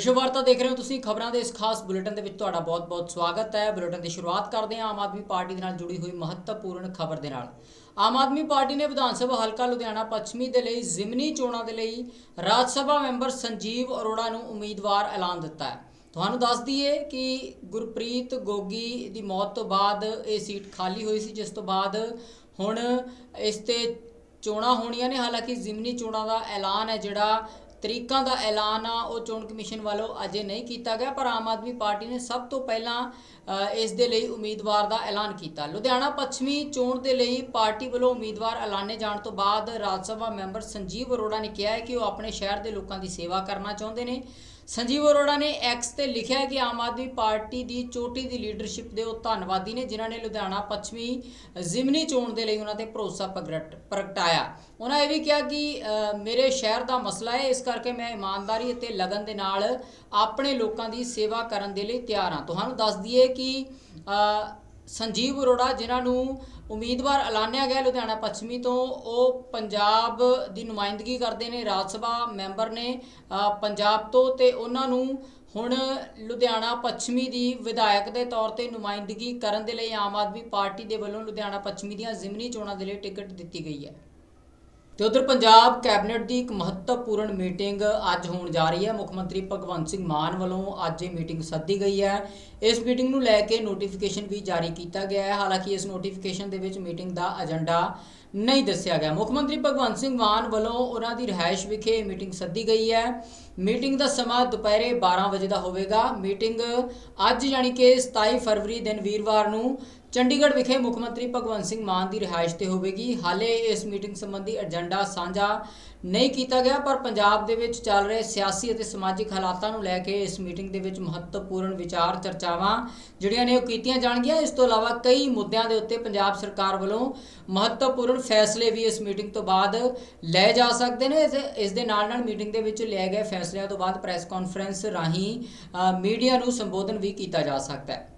ਵਿਸ਼ਵ ਵਾਰਤਾ ਦੇਖ ਰਹੇ ਹੋ ਤੁਸੀਂ ਖਬਰਾਂ ਦੇ ਇਸ ਖਾਸ ਬੁਲੇਟਿਨ ਦੇ ਵਿੱਚ ਤੁਹਾਡਾ ਬਹੁਤ-ਬਹੁਤ ਸਵਾਗਤ ਹੈ। ਬੁਲੇਟਿਨ ਦੀ ਸ਼ੁਰੂਆਤ ਕਰਦੇ ਹਾਂ ਆਮ ਆਦਮੀ ਪਾਰਟੀ ਦੇ ਨਾਲ ਜੁੜੀ ਹੋਈ ਮਹੱਤਵਪੂਰਨ ਖਬਰ ਦੇ ਨਾਲ। ਆਮ ਆਦਮੀ ਪਾਰਟੀ ਨੇ ਵਿਧਾਨ ਸਭਾ ਹਲਕਾ ਲੁਧਿਆਣਾ ਪੱਛਮੀ ਦੇ ਲਈ ਜ਼ਿਮਨੀ ਚੋਣਾਂ ਦੇ ਲਈ ਰਾਜ ਸਭਾ ਮੈਂਬਰ ਸੰਜੀਵ ਅਰੋੜਾ ਨੂੰ ਉਮੀਦਵਾਰ ਐਲਾਨ ਦਿੱਤਾ ਹੈ। ਤੁਹਾਨੂੰ ਦੱਸ ਦਈਏ ਕਿ ਗੁਰਪ੍ਰੀਤ ਗੋਗੀ ਦੀ ਮੌਤ ਤੋਂ ਬਾਅਦ ਇਹ ਸੀਟ ਖਾਲੀ ਹੋਈ ਸੀ, ਜਿਸ ਤੋਂ ਬਾਅਦ ਹੁਣ ਇਸ ਤੇ ਚੋਣਾਂ ਹੋਣੀਆਂ ਨੇ। ਹਾਲਾਂਕਿ ਜ਼ਿਮਨੀ ਚੋਣਾਂ ਦਾ ਐਲਾਨ ਹੈ ਜਿਹੜਾ ਤਰੀਕਾਂ ਦਾ ਐਲਾਨ ਆ, ਉਹ ਚੋਣ ਕਮਿਸ਼ਨ ਵੱਲੋਂ ਅਜੇ ਨਹੀਂ ਕੀਤਾ ਗਿਆ, ਪਰ ਆਮ ਆਦਮੀ ਪਾਰਟੀ ਨੇ ਸਭ ਤੋਂ ਪਹਿਲਾਂ ਇਸ ਦੇ ਲਈ ਉਮੀਦਵਾਰ ਦਾ ਐਲਾਨ ਕੀਤਾ। ਲੁਧਿਆਣਾ ਪੱਛਮੀ ਚੋਣ ਦੇ ਲਈ ਪਾਰਟੀ ਵੱਲੋਂ ਉਮੀਦਵਾਰ ਐਲਾਨੇ ਜਾਣ ਤੋਂ ਬਾਅਦ ਰਾਜ ਸਭਾ ਮੈਂਬਰ ਸੰਜੀਵ ਅਰੋੜਾ ਨੇ ਕਿਹਾ ਹੈ ਕਿ ਉਹ ਆਪਣੇ ਸ਼ਹਿਰ ਦੇ ਲੋਕਾਂ ਦੀ ਸੇਵਾ ਕਰਨਾ ਚਾਹੁੰਦੇ ਨੇ। ਸੰਜੀਵ ਅਰੋੜਾ ਨੇ ਐਕਸ ਤੇ ਲਿਖਿਆ ਕਿ ਆਮ ਆਦਮੀ ਪਾਰਟੀ ਦੀ ਚੋਟੀ ਦੀ ਲੀਡਰਸ਼ਿਪ ਦੇ ਉਹ ਧੰਨਵਾਦੀ ਨੇ, ਜਿਨ੍ਹਾਂ ਨੇ ਲੁਧਿਆਣਾ ਪੱਛਮੀ ਜ਼ਿਮਨੀ ਚੋਣ ਦੇ ਲਈ ਉਹਨਾਂ ਤੇ ਭਰੋਸਾ ਪ੍ਰਗਟ ਪ੍ਰਗਟਾਇਆ। ਉਹਨਾਂ ਇਹ ਵੀ ਕਿਹਾ ਕਿ ਮੇਰੇ ਸ਼ਹਿਰ ਦਾ ਮਸਲਾ ਹੈ, ਇਸ ਕਰਕੇ ਮੈਂ ਇਮਾਨਦਾਰੀ ਅਤੇ ਲਗਨ ਦੇ ਨਾਲ ਆਪਣੇ ਲੋਕਾਂ ਦੀ ਸੇਵਾ ਕਰਨ ਦੇ ਲਈ ਤਿਆਰ ਹਾਂ। ਤੁਹਾਨੂੰ ਦੱਸ ਦਈਏ ਕਿ ਸੰਜੀਵ ਅਰੋੜਾ, ਜਿਨ੍ਹਾਂ ਨੂੰ ਉਮੀਦਵਾਰ ਐਲਾਨਿਆ ਗਿਆ ਲੁਧਿਆਣਾ ਪੱਛਮੀ ਤੋਂ। ਉਹ ਪੰਜਾਬ ਦੀ ਨੁਮਾਇੰਦਗੀ ਕਰਦੇ ਨੇ, ਰਾਜ ਸਭਾ ਮੈਂਬਰ ਨੇ ਪੰਜਾਬ ਤੋਂ ਤੇ ਉਹਨਾਂ ਨੂੰ ਹੁਣ ਲੁਧਿਆਣਾ ਪੱਛਮੀ ਦੀ ਵਿਧਾਇਕ ਦੇ ਤੌਰ ਤੇ ਨੁਮਾਇੰਦਗੀ ਕਰਨ ਦੇ ਲਈ ਆਮ ਆਦਮੀ ਪਾਰਟੀ ਦੇ ਵੱਲੋਂ ਲੁਧਿਆਣਾ ਪੱਛਮੀ ਦੀਆਂ ਜ਼ਿਮਨੀ ਚੋਣਾਂ ਦੇ ਲਈ ਟਿਕਟ ਦਿੱਤੀ ਗਈ ਹੈ। ਤੇ ਉਧਰ ਪੰਜਾਬ ਕੈਬਨਿਟ ਦੀ ਇੱਕ ਮਹੱਤਵਪੂਰਨ ਮੀਟਿੰਗ ਅੱਜ ਹੋਣ ਜਾ ਰਹੀ ਹੈ। ਮੁੱਖ ਮੰਤਰੀ ਭਗਵੰਤ ਸਿੰਘ ਮਾਨ ਵੱਲੋਂ ਅੱਜ ਇਹ ਮੀਟਿੰਗ ਸੱਦੀ ਗਈ ਹੈ। ਇਸ ਮੀਟਿੰਗ ਨੂੰ ਲੈ ਕੇ ਨੋਟੀਫਿਕੇਸ਼ਨ ਵੀ ਜਾਰੀ ਕੀਤਾ ਗਿਆ ਹੈ। ਹਾਲਾਂਕਿ ਇਸ ਨੋਟੀਫਿਕੇਸ਼ਨ ਦੇ ਵਿੱਚ ਮੀਟਿੰਗ ਦਾ ਏਜੰਡਾ ਨਹੀਂ ਦੱਸਿਆ ਗਿਆ। ਮੁੱਖ ਮੰਤਰੀ ਭਗਵੰਤ ਸਿੰਘ ਮਾਨ ਵੱਲੋਂ ਉਹਨਾਂ ਦੀ ਰਿਹਾਇਸ਼ ਵਿਖੇ ਇਹ ਮੀਟਿੰਗ ਸੱਦੀ ਗਈ ਹੈ। ਮੀਟਿੰਗ ਦਾ ਸਮਾਂ ਦੁਪਹਿਰੇ 12 ਵਜੇ ਦਾ ਹੋਵੇਗਾ। ਮੀਟਿੰਗ ਅੱਜ ਯਾਨੀ ਕਿ 27 ਫਰਵਰੀ ਦਿਨ ਵੀਰਵਾਰ ਨੂੰ ਚੰਡੀਗੜ੍ਹ ਵਿਖੇ ਮੁੱਖ ਮੰਤਰੀ ਭਗਵੰਤ ਸਿੰਘ ਮਾਨ ਦੀ ਰਿਹਾਇਸ਼ ਤੇ ਹੋਵੇਗੀ। ਹਾਲੇ ਇਸ ਮੀਟਿੰਗ ਸੰਬੰਧੀ ਏਜੰਡਾ ਸਾਂਝਾ ਨਹੀਂ ਕੀਤਾ ਗਿਆ, ਪਰ ਪੰਜਾਬ ਦੇ ਵਿੱਚ ਚੱਲ ਰਹੇ ਸਿਆਸੀ ਅਤੇ ਸਮਾਜਿਕ ਹਾਲਾਤਾਂ ਨੂੰ ਲੈ ਕੇ ਇਸ ਮੀਟਿੰਗ ਦੇ ਵਿੱਚ ਮਹੱਤਵਪੂਰਨ ਵਿਚਾਰ, ਚਰਚਾਵਾਂ ਜਿਹੜੀਆਂ ਨੇ ਉਹ ਕੀਤੀਆਂ ਜਾਣਗੀਆਂ। ਇਸ ਤੋਂ ਇਲਾਵਾ ਕਈ ਮੁੱਦਿਆਂ ਦੇ ਉੱਤੇ ਪੰਜਾਬ ਸਰਕਾਰ ਵੱਲੋਂ ਮਹੱਤਵਪੂਰਨ ਫੈਸਲੇ ਵੀ ਇਸ ਮੀਟਿੰਗ ਤੋਂ ਬਾਅਦ ਲਏ ਜਾ ਸਕਦੇ ਨੇ। ਇਸ- ਇਸ ਦੇ ਨਾਲ ਨਾਲ ਮੀਟਿੰਗ ਦੇ ਵਿੱਚ ਲਏ ਗਏ ਫੈਸਲਿਆਂ ਤੋਂ ਬਾਅਦ ਪ੍ਰੈਸ ਕਾਨਫਰੰਸ ਰਾਹੀਂ ਮੀਡੀਆ ਨੂੰ ਸੰਬੋਧਨ ਵੀ ਕੀਤਾ ਜਾ ਸਕਦਾ ਹੈ।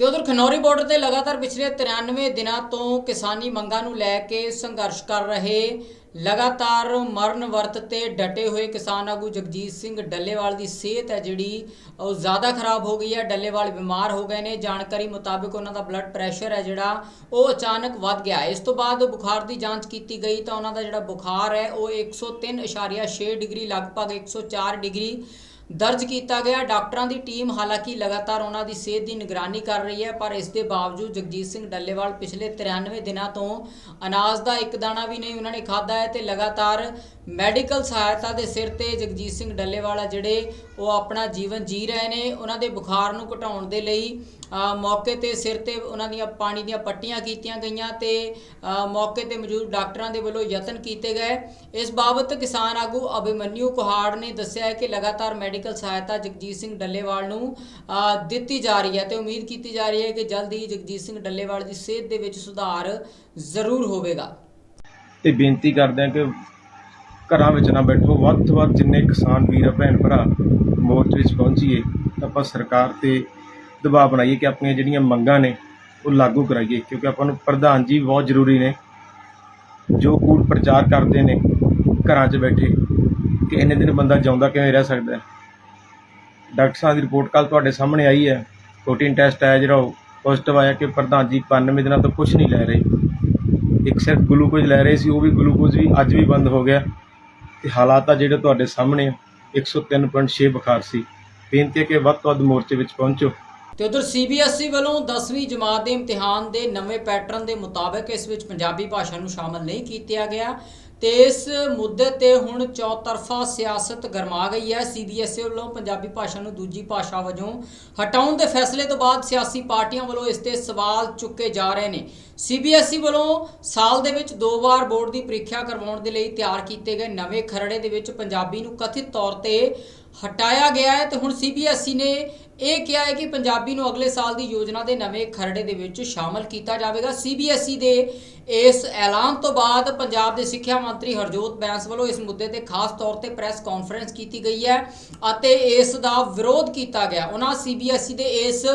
ਤੇ ਉਧਰ ਖਨੌਰੀ ਬਾਰਡਰ ਤੇ ਲਗਾਤਾਰ ਪਿਛਲੇ 93 ਦਿਨਾਂ ਤੋਂ ਕਿਸਾਨੀ ਮੰਗਾਂ ਨੂੰ ਲੈ ਕੇ ਸੰਘਰਸ਼ ਕਰ ਰਹੇ, ਲਗਾਤਾਰ ਮਰਨ ਵਰਤ ਤੇ ਡਟੇ ਹੋਏ ਕਿਸਾਨ ਆਗੂ ਜਗਜੀਤ ਸਿੰਘ ਡੱਲੇਵਾਲ ਦੀ ਸਿਹਤ ਹੈ ਜਿਹੜੀ, ਉਹ ਜ਼ਿਆਦਾ ਖਰਾਬ ਹੋ ਗਈ ਹੈ, ਡੱਲੇਵਾਲ ਬਿਮਾਰ ਹੋ ਗਏ ਨੇ, ਜਾਣਕਾਰੀ ਮੁਤਾਬਕ ਉਹਨਾਂ ਦਾ ਬਲੱਡ ਪ੍ਰੈਸ਼ਰ ਹੈ ਜਿਹੜਾ, ਉਹ ਅਚਾਨਕ ਵੱਧ ਗਿਆ। ਇਸ ਤੋਂ ਬਾਅਦ ਬੁਖਾਰ ਦੀ ਜਾਂਚ ਕੀਤੀ ਗਈ ਤਾਂ ਉਹਨਾਂ ਦਾ ਜਿਹੜਾ ਬੁਖਾਰ ਹੈ, ਉਹ 103.6 ਡਿਗਰੀ, ਲਗਭਗ 104 ਡਿਗਰੀ ਦਰਜ ਕੀਤਾ ਗਿਆ। ਡਾਕਟਰਾਂ ਦੀ ਟੀਮ ਹਾਲਾਂਕਿ ਲਗਾਤਾਰ ਉਹਨਾਂ ਦੀ ਸਿਹਤ ਦੀ ਨਿਗਰਾਨੀ ਕਰ ਰਹੀ ਹੈ, ਪਰ ਇਸ ਦੇ ਬਾਵਜੂਦ ਜਗਜੀਤ ਸਿੰਘ ਡੱਲੇਵਾਲ ਪਿਛਲੇ 93 ਦਿਨਾਂ ਤੋਂ ਅਨਾਜ ਦਾ ਇੱਕ ਦਾਣਾ ਵੀ ਨਹੀਂ ਉਹਨਾਂ ਨੇ ਖਾਦਾ ਹੈ ਤੇ ਲਗਾਤਾਰ ਮੈਡੀਕਲ ਸਹਾਇਤਾ ਦੇ ਸਿਰ ਤੇ ਜਗਜੀਤ ਸਿੰਘ ਡੱਲੇਵਾਲ ਆ ਜਿਹੜੇ ਉਹ ਆਪਣਾ ਜੀਵਨ ਜੀ ਰਹੇ ਨੇ, ਉਹਨਾਂ ਦੇ ਬੁਖਾਰ ਨੂੰ ਘਟਾਉਣ ਦੇ ਲਈ ਮੌਕੇ ਤੇ ਸਿਰ ਤੇ ਉਹਨਾਂ ਦੀਆਂ ਪਾਣੀ ਦੀਆਂ ਪੱਟੀਆਂ ਕੀਤੀਆਂ ਗਈਆਂ ਤੇ ਮੌਕੇ ਤੇ ਮੌਜੂਦ ਡਾਕਟਰਾਂ ਦੇ ਵੱਲੋਂ ਯਤਨ ਕੀਤੇ ਗਏ। ਇਸ ਬਾਬਤ ਕਿਸਾਨ ਆਗੂ ਅਭਿਮਨਿਊ ਕੁਹਾੜ ਨੇ ਦੱਸਿਆ ਹੈ ਕਿ ਲਗਾਤਾਰ ਮੈਡੀਕਲ ਸਹਾਇਤਾ ਜਗਜੀਤ ਸਿੰਘ ਡੱਲੇਵਾਲ ਨੂੰ ਦਿੱਤੀ ਜਾ ਰਹੀ ਹੈ ਤੇ ਉਮੀਦ ਕੀਤੀ ਜਾ ਰਹੀ ਹੈ ਕਿ ਜਲਦ ਹੀ ਜਗਜੀਤ ਸਿੰਘ ਡੱਲੇਵਾਲ ਦੀ ਸਿਹਤ ਦੇ ਵਿੱਚ ਸੁਧਾਰ ਜ਼ਰੂਰ ਹੋਵੇਗਾ। ਤੇ ਬੇਨਤੀ ਕਰਦੇ ਹਾਂ ਕਿ ਘਰਾਂ ਵਿੱਚ ਨਾ ਬੈਠੋ। ਵੱਧ ਤੋਂ ਵੱਧ ਜਿੰਨੇ ਕਿਸਾਨ ਵੀਰ ਭੈਣ ਭਰਾ ਮੋਰਚੇ ਵਿੱਚ ਪਹੁੰਚੀਏ ਆਪਾਂ ਸਰਕਾਰ ਤੇ ਦਬਾਅ ਬਣਾਈਏ ਕਿ ਆਪਣੀਆਂ ਜਿਹੜੀਆਂ ਮੰਗਾਂ ਨੇ, ਉਹ ਲਾਗੂ ਕਰਾਈਏ। ਕਿਉਂਕਿ ਆਪਾਂ ਨੂੰ ਪ੍ਰਧਾਨ ਜੀ ਬਹੁਤ ਜ਼ਰੂਰੀ ਨੇ। ਜੋ ਕੂੜ ਪ੍ਰਚਾਰ ਕਰਦੇ ਨੇ ਘਰਾਂ 'ਚ ਬੈਠੇ, ਕਿ ਇੰਨੇ ਦਿਨ ਬੰਦਾ ਜਿਉਂਦਾ ਕਿਵੇਂ ਰਹਿ ਸਕਦਾ ਹੈ? ਡਾਕਟਰ ਸਾਹਿਬ ਦੀ ਰਿਪੋਰਟ ਕੱਲ ਤੁਹਾਡੇ ਸਾਹਮਣੇ ਆਈ ਹੈ। ਪ੍ਰੋਟੀਨ ਟੈਸਟ ਆਇਆ ਜਿਹੜਾ ਉਹ ਪੋਜ਼ਿਟਿਵ ਆਇਆ ਕਿ ਪ੍ਰਧਾਨ ਜੀ 95 ਦਿਨਾਂ ਤੋਂ ਕੁਝ ਨਹੀਂ ਲੈ ਰਹੇ। ਇੱਕ ਸਿਰਫ ਗਲੂਕੋਜ਼ ਲੈ ਰਹੇ ਸੀ, ਉਹ ਵੀ ਗਲੂਕੋਜ਼ ਵੀ ਅੱਜ ਵੀ ਬੰਦ ਹੋ ਗਿਆ। ਤੇ ਹਾਲਾਤ ਆ ਜਿਹੜੇ ਤੁਹਾਡੇ ਸਾਹਮਣੇ ਆ 103.6 ਬੁਖਾਰ ਸੀ। ਬੇਨਤੀ ਹੈ ਕਿ ਵੱਧ ਤੋਂ ਵੱਧ ਮੋਰਚੇ ਵਿੱਚ ਪਹੁੰਚੋ। ਤੇ ਉਧਰ ਸੀਬੀਐਸਈ E ਵੱਲੋਂ 10ਵੀਂ ਜਮਾਤ ਦੇ ਇਮਤਿਹਾਨ ਦੇ ਨਵੇਂ ਪੈਟਰਨ ਦੇ ਮੁਤਾਬਕ ਇਸ ਵਿੱਚ ਪੰਜਾਬੀ ਭਾਸ਼ਾ ਨੂੰ ਸ਼ਾਮਲ ਨਹੀਂ ਕੀਤਾ ਗਿਆ। ਤੇ ਇਸ ਮੁੱਦੇ ਤੇ ਹੁਣ ਚੌਤਰਫਾ ਸਿਆਸਤ ਗਰਮਾ ਗਈ ਹੈ। ਸੀਬੀਐਸਈ E ਵੱਲੋਂ ਪੰਜਾਬੀ ਭਾਸ਼ਾ ਨੂੰ ਦੂਜੀ ਭਾਸ਼ਾ ਵਜੋਂ ਹਟਾਉਣ ਦੇ ਫੈਸਲੇ ਤੋਂ ਬਾਅਦ ਸਿਆਸੀ ਪਾਰਟੀਆਂ ਵੱਲੋਂ ਇਸ ਤੇ ਸਵਾਲ ਚੁੱਕੇ ਜਾ ਰਹੇ ਨੇ। ਸੀਬੀਐਸਈ E ਵੱਲੋਂ ਸਾਲ ਦੇ ਵਿੱਚ ਦੋ ਵਾਰ ਬੋਰਡ ਦੀ ਪ੍ਰੀਖਿਆ ਕਰਵਾਉਣ ਦੇ ਲਈ ਤਿਆਰ ਕੀਤੇ ਗਏ ਨਵੇਂ ਖਰੜੇ ਦੇ ਵਿੱਚ ਪੰਜਾਬੀ ਨੂੰ ਕਥਿਤ ਤੌਰ ਤੇ ਹਟਾਇਆ ਗਿਆ ਹੈ। ਤੇ ਹੁਣ ਸੀਬੀਐਸਈ ਨੇ ਇਹ ਕਿਹਾ ਹੈ ਕਿ ਪੰਜਾਬੀ ਨੂੰ ਅਗਲੇ ਸਾਲ ਦੀ ਯੋਜਨਾ ਦੇ ਨਵੇਂ ਖਰੜੇ ਦੇ ਵਿੱਚ ਸ਼ਾਮਲ ਕੀਤਾ ਜਾਵੇਗਾ। ਸੀਬੀਐਸਈ ਦੇ ਇਸ ਐਲਾਨ ਤੋਂ ਬਾਅਦ ਪੰਜਾਬ ਦੇ ਸਿੱਖਿਆ ਮੰਤਰੀ ਹਰਜੋਤ ਬੈਂਸ ਵੱਲੋਂ ਇਸ ਮੁੱਦੇ ਤੇ ਖਾਸ ਤੌਰ ਤੇ ਪ੍ਰੈਸ ਕਾਨਫਰੰਸ ਕੀਤੀ ਗਈ ਹੈ ਅਤੇ ਇਸ ਦਾ ਵਿਰੋਧ ਕੀਤਾ ਗਿਆ। ਉਹਨਾਂ ਸੀਬੀਐਸਈ ਦੇ ਇਸ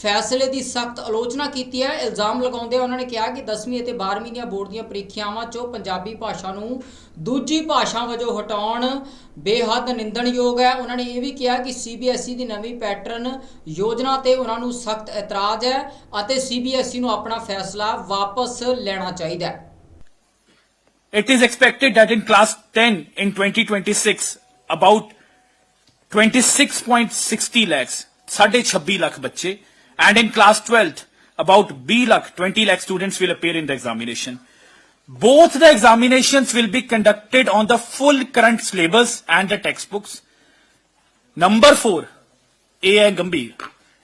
ਫੈਸਲੇ ਦੀ ਸਖਤ ਆਲੋਚਨਾ ਕੀਤੀ ਹੈ। ਇਲਜ਼ਾਮ ਲਗਾਉਂਦੇ ਉਹਨਾਂ ਨੇ ਕਿਹਾ ਕਿ 10ਵੀਂ ਅਤੇ 12ਵੀਂ ਦੀਆਂ ਬੋਰਡ ਦੀਆਂ ਪ੍ਰੀਖਿਆਵਾਂ 'ਚੋਂ ਪੰਜਾਬੀ ਭਾਸ਼ਾ ਨੂੰ ਦੂਜੀ ਭਾਸ਼ਾ ਵਜੋਂ ਹਟਾਉਣ ਬੇਹੱਦ ਨਿੰਦਣਯੋਗ ਹੈ। ਉਹਨਾਂ ਨੇ ਇਹ ਵੀ ਕਿਹਾ ਕਿ ਸੀਬੀਐਸਈ ਦੀ ਨਵੀਂ ਪੈਟਰਨ ਯੋਜਨਾ ਤੇ ਉਹਨਾਂ ਨੂੰ ਸਖਤ ਇਤਰਾਜ਼ ਹੈ ਅਤੇ ਸੀਬੀਐਸਈ ਨੂੰ ਆਪਣਾ ਫੈਸਲਾ ਵਾਪਸ ਲੈਣਾ It is expected that in class 10 in 2026 about 26.60 lakhs 26 lakh bache and in class 12 about B lakh 20 lakh students will appear in the examination. Both the examinations will be conducted on the full current syllabus and the textbooks. Number 4 AI Gambhir.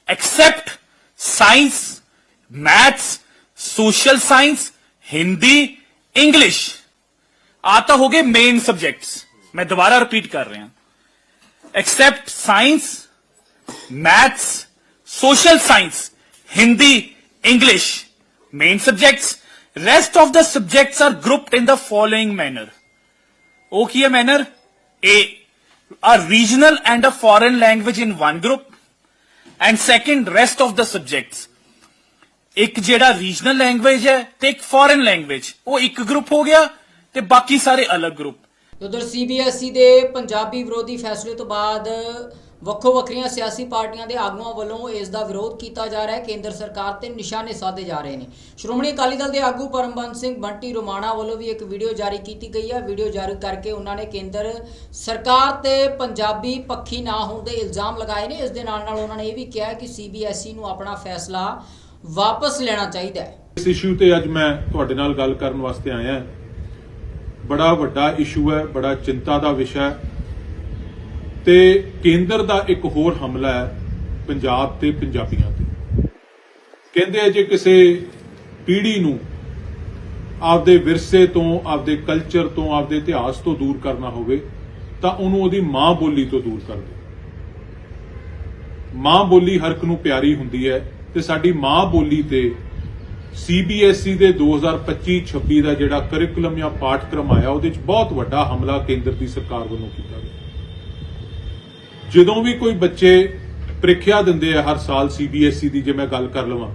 Except science maths social science Hindi, English. आता हो गए main subjects मैं दोबारा repeat कर रहा हूँ। Except science maths social science Hindi English. Main subjects rest of the subjects are grouped in the following manner ओ की है manner A a regional and a foreign language in one group and second rest of the subjects ਇੱਕ ਜਿਹੜਾ regional language ਹੈ ਤੇ ਇੱਕ foreign language ਉਹ ਇੱਕ group ਹੋ ਗਿਆ ਤੇ ਬਾਕੀ ਸਾਰੇ ਅਲੱਗ ਗਰੁੱਪ ਉਧਰ ਸੀਬੀਐਸਈ ਦੇ ਪੰਜਾਬੀ ਵਿਰੋਧੀ ਫੈਸਲੇ ਤੋਂ ਬਾਅਦ ਵੱਖੋ ਵੱਖਰੀਆਂ ਸਿਆਸੀ ਪਾਰਟੀਆਂ ਦੇ ਆਗੂਆਂ ਵੱਲੋਂ ਇਸ ਦਾ ਵਿਰੋਧ ਕੀਤਾ ਜਾ ਰਿਹਾ ਹੈ। ਕੇਂਦਰ ਸਰਕਾਰ ਤੇ ਨਿਸ਼ਾਨੇ ਸਾਧੇ ਜਾ ਰਹੇ ਨੇ। ਸ਼੍ਰੋਮਣੀ ਅਕਾਲੀ ਦਲ ਦੇ ਆਗੂ ਪਰਮਬੰਸ ਸਿੰਘ ਬੰਟੀ ਰੋਮਾਣਾ ਵੱਲੋਂ ਵੀ ਇੱਕ ਵੀਡੀਓ ਜਾਰੀ ਕੀਤੀ ਗਈ ਹੈ। ਵੀਡੀਓ ਜਾਰੀ ਕਰਕੇ ਉਹਨਾਂ ਨੇ ਕੇਂਦਰ ਸਰਕਾਰ ਤੇ ਪੰਜਾਬੀ ਪੱਖੀ ਨਾ ਹੋਣ ਦੇ ਇਲਜ਼ਾਮ ਲਗਾਏ ਨੇ। ਇਸ ਦੇ ਨਾਲ ਨਾਲ ਉਹਨਾਂ ਨੇ ਇਹ ਵੀ ਕਿਹਾ ਕਿ ਸੀਬੀਐਸਈ ਨੂੰ ਆਪਣਾ ਫੈਸਲਾ ਵਾਪਸ ਲੈਣਾ ਚਾਹੀਦਾ ਹੈ। ਇਸ ਇਸ਼ੂ ਤੇ ਅੱਜ ਮੈਂ ਤੁਹਾਡੇ ਨਾਲ ਗੱਲ ਕਰਨ ਵਾਸਤੇ ਆਇਆ ਹਾਂ। ਬੜਾ ਵੱਡਾ ਇਸ਼ੂ ਹੈ, ਬੜਾ ਚਿੰਤਾ ਦਾ ਵਿਸ਼ਾ ਹੈ। ਤੇ ਕੇਂਦਰ ਦਾ ਇੱਕ ਹੋਰ ਹਮਲਾ ਹੈ, ਪੰਜਾਬ ਤੇ ਪੰਜਾਬੀਆਂ ਤੇ। ਕਹਿੰਦੇ ਆ, ਜੇ ਕਿਸੇ ਪੀੜ੍ਹੀ ਨੂੰ ਆਪਦੇ ਵਿਰਸੇ ਤੋਂ, ਆਪਦੇ ਕਲਚਰ ਤੋਂ, ਆਪਦੇ ਇਤਿਹਾਸ ਤੋਂ ਦੂਰ ਕਰਨਾ ਹੋਵੇ, ਤਾਂ ਉਹਨੂੰ ਉਹਦੀ ਮਾਂ ਬੋਲੀ ਤੋਂ ਦੂਰ ਕਰ ਦੇ ਮਾਂ ਬੋਲੀ ਹਰ ਇੱਕ ਨੂੰ ਪਿਆਰੀ ਹੁੰਦੀ ਹੈ। ਤੇ ਸਾਡੀ ਮਾਂ ਬੋਲੀ ਤੇ ਸੀਬੀਐਸਈ ਦੇ 2025-26 ਦਾ ਜਿਹੜਾ ਕਰਿਕੂਲਮ ਜਾਂ ਪਾਠਕ੍ਰਮ ਆਇਆ, ਉਹਦੇ ਵਿੱਚ ਬਹੁਤ ਵੱਡਾ ਹਮਲਾ ਕੇਂਦਰ ਦੀ ਸਰਕਾਰ ਵੱਲੋਂ ਕੀਤਾ ਗਿਆ। ਜਦੋਂ ਵੀ ਕੋਈ ਬੱਚੇ ਪ੍ਰੀਖਿਆ ਦਿੰਦੇ ਆ ਹਰ ਸਾਲ ਸੀਬੀਐਸਈ ਦੀ, ਜੇ ਮੈਂ ਗੱਲ ਕਰ ਲਵਾਂ,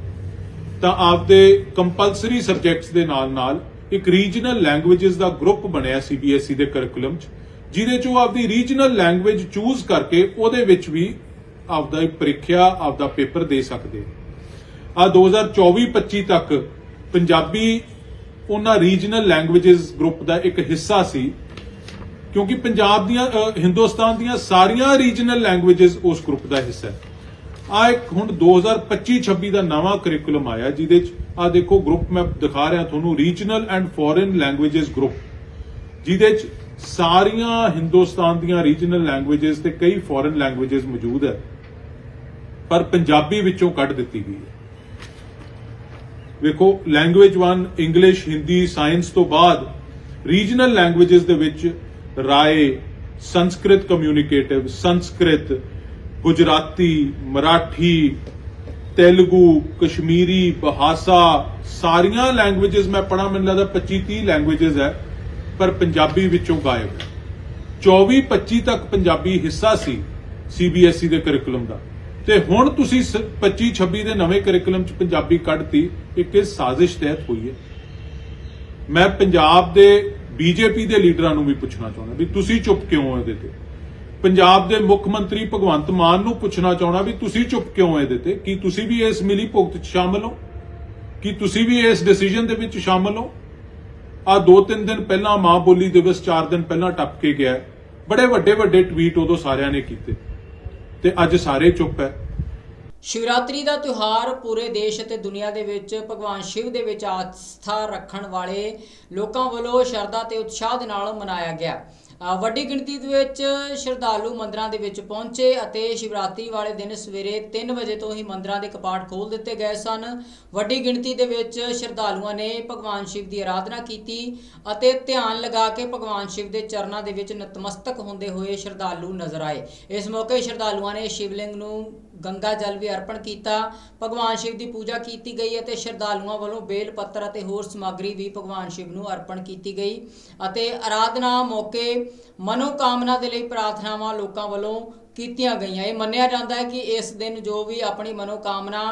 ਤਾਂ ਆਪਦੇ ਕੰਪਲਸਰੀ ਸਬਜੈਕਟਸ ਦੇ ਨਾਲ ਨਾਲ ਇੱਕ ਰੀਜਨਲ ਲੈਂਗੁਏਜਸ ਦਾ ਗਰੁੱਪ ਬਣਿਆ ਸੀਬੀਐਸਈ ਦੇ ਕਰਿਕੂਲਮ 'ਚ, ਜਿਹਦੇ 'ਚ ਉਹ ਆਪਦੀ ਰੀਜਨਲ ਲੈਂਗੁਏਜ ਚੂਜ਼ ਕਰਕੇ ਉਹਦੇ ਵਿੱਚ ਵੀ ਆਪਦਾ ਪ੍ਰੀਖਿਆ, ਆਪਦਾ ਪੇਪਰ ਦੇ ਸਕਦੇ ਆ। 2024-25 ਤੱਕ ਪੰਜਾਬੀ ਉਹਨਾਂ ਰੀਜਨਲ ਲੈਂਗੁਏਜਸ ਗਰੁੱਪ ਦਾ ਇੱਕ ਹਿੱਸਾ ਸੀ, ਕਿਉਂਕਿ ਪੰਜਾਬ ਦੀਆਂ ਹਿੰਦੁਸਤਾਨ ਦੀਆਂ ਸਾਰੀਆਂ ਰੀਜਨਲ ਲੈਂਗੁਏਜਸ ਉਸ ਗਰੁੱਪ ਦਾ ਹਿੱਸਾ ਹੈ। ਆ ਇੱਕ ਹੁਣ 2025-26 ਦਾ ਨਵਾਂ ਕਰਿਕੂਲਮ ਆਇਆ, ਜਿਹਦੇ ਚ, ਆ ਦੇਖੋ ਗਰੁੱਪ ਮੈਂ ਦਿਖਾ ਰਿਹਾ ਤੁਹਾਨੂੰ regional and foreign languages group ਜਿਹਦੇ ਚ ਸਾਰੀਆਂ ਹਿੰਦੁਸਤਾਨ ਦੀਆਂ ਰੀਜਨਲ ਲੈਂਗੁਏਜਸ ਤੇ ਕਈ ਫੋਰਨ ਲੈਂਗੁਏਜਸ ਮੌਜੂਦ ਹੈ, ਪਰ ਪੰਜਾਬੀ ਵਿੱਚੋਂ ਕੱਢ ਦਿੱਤੀ ਗਈ ਹੈ। ਵੇਖੋ ਲੈਂਗੁਏਜ 1 ਇੰਗਲਿਸ਼ ਹਿੰਦੀ ਸਾਇੰਸ ਤੋਂ ਬਾਅਦ ਰੀਜਨਲ ਲੈਂਗੁਏਜਸ ਦੇ ਵਿੱਚ ਰਾਏ, ਸੰਸਕ੍ਰਿਤ ਕਮਿਊਨੀਕੇਟਿਵ ਸੰਸਕ੍ਰਿਤ, ਗੁਜਰਾਤੀ, ਮਰਾਠੀ, ਤੇਲਗੂ, ਕਸ਼ਮੀਰੀ, ਬਹਾਸਾ, ਸਾਰੀਆਂ ਲੈਂਗੁਏਜਸ ਮੈਂ ਪੜ੍ਹਾ, ਮੈਨੂੰ ਲੱਗਦਾ 25 30 ਲੈਂਗੁਏਜਸ ਹੈ, ਪਰ ਪੰਜਾਬੀ ਵਿੱਚੋਂ ਗਾਇਬ। 24 25 ਤੱਕ ਪੰਜਾਬੀ ਹਿੱਸਾ ਸੀ ਸੀਬੀਐਸਈ ਦੇ ਕਰਿਕੂਲਮ ਦਾ। ਤੇ ਹੁਣ ਤੁਸੀਂ 25 26 ਦੇ ਨਵੇਂ ਕਰਿਕੂਲਮ ਚ ਪੰਜਾਬੀ ਕੱਢਤੀ, ਇੱਕ ਇਹ ਸਾਜ਼ਿਸ਼ ਤਹਿਤ ਹੋਈ ਹੈ। ਮੈਂ ਪੰਜਾਬ ਦੇ ਬੀਜੇਪੀ ਦੇ ਲੀਡਰਾਂ ਨੂੰ ਵੀ ਪੁੱਛਣਾ ਚਾਹੁੰਦਾ, ਵੀ ਤੁਸੀਂ ਚੁੱਪ ਕਿਉਂ ਹੋ ਇਹਦੇ ਤੇ? ਪੰਜਾਬ ਦੇ ਮੁੱਖ ਮੰਤਰੀ ਭਗਵੰਤ ਮਾਨ ਨੂੰ ਪੁੱਛਣਾ ਚਾਹੁੰਦਾ, ਵੀ ਤੁਸੀਂ ਚੁੱਪ ਕਿਉਂ ਹੋ ਇਹਦੇ ਤੇ? ਕੀ ਤੁਸੀਂ ਵੀ ਇਸ ਮਿਲੀ ਭੁਗਤ ਚ ਸ਼ਾਮਲ ਹੋ? ਕੀ ਤੁਸੀਂ ਵੀ ਇਸ ਡਿਸੀਜਨ ਦੇ ਵਿੱਚ ਸ਼ਾਮਲ ਹੋ? ਆ ਦੋ ਤਿੰਨ ਦਿਨ ਪਹਿਲਾਂ ਮਾਂ ਬੋਲੀ ਦਿਵਸ 4 ਦਿਨ ਪਹਿਲਾਂ ਟੱਪ ਕੇ ਗਿਆ। ਬੜੇ ਵੱਡੇ ਵੱਡੇ ਟਵੀਟ ਉਦੋਂ ਸਾਰਿਆਂ ਨੇ ਕੀਤੇ। ਤੇ ਅੱਜ ਸਾਰੇ ਚੁੱਪ ਹੈ। ਸ਼ਿਵਰਾਤਰੀ ਦਾ ਤਿਉਹਾਰ ਪੂਰੇ ਦੇਸ਼ ਅਤੇ ਦੁਨੀਆ ਦੇ ਵਿੱਚ ਭਗਵਾਨ ਸ਼ਿਵ ਦੇ ਵਿੱਚ ਆਸਥਾ ਰੱਖਣ ਵਾਲੇ ਲੋਕਾਂ ਵੱਲੋਂ ਸ਼ਰਧਾ ਤੇ ਉਤਸ਼ਾਹ ਦੇ ਨਾਲ ਮਨਾਇਆ ਗਿਆ। ਵੱਡੀ ਗਿਣਤੀ ਦੇ ਵਿੱਚ ਸ਼ਰਧਾਲੂ ਮੰਦਰਾਂ ਦੇ ਵਿੱਚ ਪਹੁੰਚੇ ਅਤੇ ਸ਼ਿਵਰਾਤਰੀ ਵਾਲੇ ਦਿਨ ਸਵੇਰੇ 3 ਵਜੇ ਤੋਂ ਹੀ ਮੰਦਰਾਂ ਦੇ ਕਪਾਟ ਖੋਲ ਦਿੱਤੇ ਗਏ ਸਨ। ਵੱਡੀ ਗਿਣਤੀ ਦੇ ਵਿੱਚ ਸ਼ਰਧਾਲੂਆਂ ਨੇ ਭਗਵਾਨ ਸ਼ਿਵ ਦੀ ਆਰਾਧਨਾ ਕੀਤੀ ਅਤੇ ਧਿਆਨ ਲਗਾ ਕੇ ਭਗਵਾਨ ਸ਼ਿਵ ਦੇ ਚਰਨਾਂ ਦੇ ਵਿੱਚ ਨਤਮਸਤਕ ਹੁੰਦੇ ਹੋਏ ਸ਼ਰਧਾਲੂ ਨਜ਼ਰ ਆਏ। ਇਸ ਮੌਕੇ ਸ਼ਰਧਾਲੂਆਂ ਨੇ ਸ਼ਿਵਲਿੰਗ ਨੂੰ ਗੰਗਾ ਜਲ ਵੀ ਅਰਪਣ ਕੀਤਾ, ਭਗਵਾਨ ਸ਼ਿਵ ਦੀ ਪੂਜਾ ਕੀਤੀ ਗਈ ਅਤੇ ਸ਼ਰਧਾਲੂਆਂ ਵੱਲੋਂ ਬੇਲ ਪੱਤਰ ਅਤੇ ਹੋਰ ਸਮੱਗਰੀ ਵੀ ਭਗਵਾਨ ਸ਼ਿਵ ਨੂੰ ਅਰਪਣ ਕੀਤੀ ਗਈ ਅਤੇ ਆਰਾਧਨਾ ਮੌਕੇ ਮਨੋਕਾਮਨਾ ਦੇ ਲਈ ਪ੍ਰਾਰਥਨਾਵਾਂ ਲੋਕਾਂ ਵੱਲੋਂ ਕੀਤੀਆਂ ਗਈਆਂ। ਇਹ ਮੰਨਿਆ ਜਾਂਦਾ ਹੈ ਕਿ ਇਸ ਦਿਨ ਜੋ ਵੀ ਆਪਣੀ ਮਨੋਕਾਮਨਾ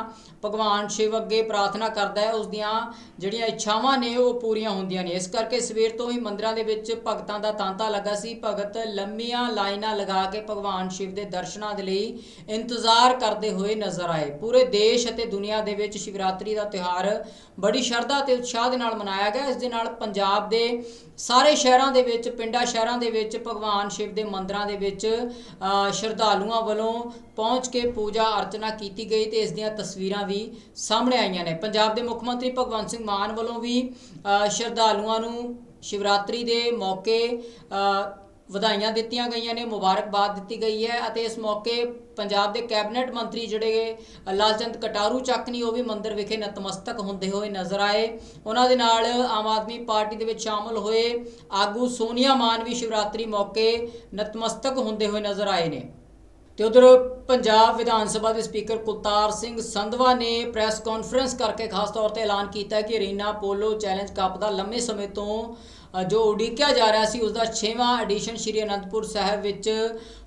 ਭਗਵਾਨ ਸ਼ਿਵ ਅੱਗੇ ਪ੍ਰਾਰਥਨਾ ਕਰਦਾ ਹੈ, ਉਸ ਦੀਆਂ ਜਿਹੜੀਆਂ ਇੱਛਾਵਾਂ ਨੇ, ਉਹ ਪੂਰੀਆਂ ਹੁੰਦੀਆਂ ਨੇ। ਇਸ ਕਰਕੇ ਸਵੇਰ ਤੋਂ ਹੀ ਮੰਦਰਾਂ ਦੇ ਵਿੱਚ ਭਗਤਾਂ ਦਾ ਤਾਂਤਾ ਲੱਗਾ ਸੀ। ਭਗਤ ਲੰਮੀਆਂ ਲਾਈਨਾਂ ਲਗਾ ਕੇ ਭਗਵਾਨ ਸ਼ਿਵ ਦੇ ਦਰਸ਼ਨਾਂ ਦੇ ਲਈ ਇੰਤਜ਼ਾਰ ਕਰਦੇ ਹੋਏ ਨਜ਼ਰ ਆਏ। ਪੂਰੇ ਦੇਸ਼ ਅਤੇ ਦੁਨੀਆ ਦੇ ਵਿੱਚ ਸ਼ਿਵਰਾਤਰੀ ਦਾ ਤਿਉਹਾਰ ਬੜੀ ਸ਼ਰਧਾ ਤੇ ਉਤਸ਼ਾਹ ਦੇ ਨਾਲ ਮਨਾਇਆ ਗਿਆ। ਇਸ ਦੇ ਨਾਲ ਪੰਜਾਬ ਦੇ ਸਾਰੇ ਸ਼ਹਿਰਾਂ ਦੇ ਵਿੱਚ, ਪਿੰਡਾਂ ਸ਼ਹਿਰਾਂ ਦੇ ਵਿੱਚ ਭਗਵਾਨ ਸ਼ਿਵ ਦੇ ਮੰਦਰਾਂ ਦੇ ਵਿੱਚ ਸ਼ਰਧਾਲੂਆਂ ਵੱਲੋਂ ਪਹੁੰਚ ਕੇ ਪੂਜਾ ਅਰਚਨਾ ਕੀਤੀ ਗਈ ਤੇ ਇਸ ਦੀਆਂ ਤਸਵੀਰਾਂ ਵੀ ਸਾਹਮਣੇ ਆਈਆਂ ਨੇ। ਪੰਜਾਬ ਦੇ ਮੁੱਖ ਮੰਤਰੀ ਭਗਵੰਤ ਸਿੰਘ ਮਾਨ ਵੱਲੋਂ ਵੀ ਸ਼ਰਧਾਲੂਆਂ ਨੂੰ ਸ਼ਿਵਰਾਤਰੀ ਦੇ ਮੌਕੇ ਵਧਾਈਆਂ ਦਿੱਤੀਆਂ ਗਈਆਂ ਨੇ, ਮੁਬਾਰਕਬਾਦ ਦਿੱਤੀ ਗਈ ਹੈ ਅਤੇ ਇਸ ਮੌਕੇ ਪੰਜਾਬ ਦੇ ਕੈਬਨਿਟ ਮੰਤਰੀ ਜਿਹੜੇ ਲਾਲਚੰਦ ਕਟਾਰੂ ਚੱਕ ਨਹੀਂ ਉਹ ਵੀ ਮੰਦਿਰ ਵਿਖੇ ਨਤਮਸਤਕ ਹੁੰਦੇ ਹੋਏ ਨਜ਼ਰ ਆਏ। ਉਹਨਾਂ ਦੇ ਨਾਲ ਆਮ ਆਦਮੀ ਪਾਰਟੀ ਦੇ ਵਿੱਚ ਸ਼ਾਮਲ ਹੋਏ ਆਗੂ ਸੋਨੀਆ ਮਾਨ ਵੀ ਸ਼ਿਵਰਾਤਰੀ ਮੌਕੇ ਨਤਮਸਤਕ ਹੁੰਦੇ ਹੋਏ ਨਜ਼ਰ ਆਏ ਨੇ। ਤੇ ਉਧਰ ਪੰਜਾਬ ਵਿਧਾਨ ਸਭਾ ਦੇ ਸਪੀਕਰ ਕੁਲਤਾਰ ਸਿੰਘ ਸੰਧਵਾ ਨੇ ਪ੍ਰੈਸ ਕਾਨਫਰੰਸ ਕਰਕੇ ਖਾਸ ਤੌਰ ਤੇ ਐਲਾਨ ਕੀਤਾ ਕਿ ਰੀਨਾ ਪੋਲੋ ਚੈਲੰਜ ਕੱਪ ਦਾ ਲੰਮੇ ਸਮੇਂ ਤੋਂ ਜੋ ਉਡੀਕਿਆ ਜਾ ਰਿਹਾ ਸੀ ਉਸ ਦਾ 6ਵਾਂ ਐਡੀਸ਼ਨ ਸ਼੍ਰੀ ਅਨੰਦਪੁਰ ਸਾਹਿਬ ਵਿੱਚ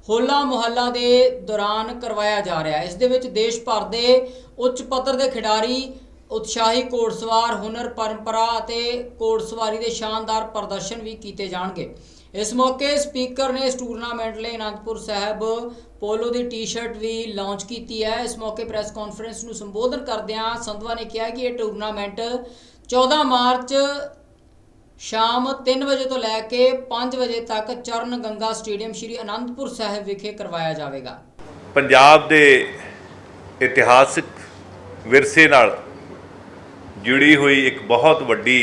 ਹੋਲਾ ਮੁਹੱਲਾ ਦੇ ਦੌਰਾਨ ਕਰਵਾਇਆ ਜਾ ਰਿਹਾ ਹੈ। ਇਸ ਦੇ ਵਿੱਚ ਦੇਸ਼ ਭਰ ਦੇ ਉੱਚ ਪੱਧਰ ਦੇ ਖਿਡਾਰੀ, ਉਤਸ਼ਾਹੀ ਘੋੜਸਵਾਰ, ਹੁਨਰ, ਪਰੰਪਰਾ ਅਤੇ ਘੋੜਸਵਾਰੀ ਦੇ ਸ਼ਾਨਦਾਰ ਪ੍ਰਦਰਸ਼ਨ ਵੀ ਕੀਤੇ ਜਾਣਗੇ। ਇਸ ਮੌਕੇ ਸਪੀਕਰ ਨੇ ਇਸ ਟੂਰਨਾਮੈਂਟ ਲਈ ਅਨੰਦਪੁਰ ਸਾਹਿਬ ਪੋਲੋ ਦੀ ਟੀ-ਸ਼ਰਟ ਵੀ ਲਾਂਚ ਕੀਤੀ ਹੈ। ਇਸ ਮੌਕੇ ਪ੍ਰੈਸ ਕਾਨਫਰੰਸ ਨੂੰ ਸੰਬੋਧਨ ਕਰਦਿਆਂ ਸੰਧਵਾ ਨੇ ਕਿਹਾ ਕਿ ਇਹ ਟੂਰਨਾਮੈਂਟ 14 ਮਾਰਚ ਸ਼ਾਮ 3 ਵਜੇ ਤੋਂ ਲੈ ਕੇ 5 ਵਜੇ ਤੱਕ ਚਰਨ ਗੰਗਾ ਸਟੇਡੀਅਮ ਸ਼੍ਰੀ ਅਨੰਦਪੁਰ ਸਾਹਿਬ ਵਿਖੇ ਕਰਵਾਇਆ ਜਾਵੇਗਾ। ਪੰਜਾਬ ਦੇ ਇਤਿਹਾਸਿਕ ਵਿਰਸੇ ਨਾਲ ਜੁੜੀ ਹੋਈ ਇੱਕ ਬਹੁਤ ਵੱਡੀ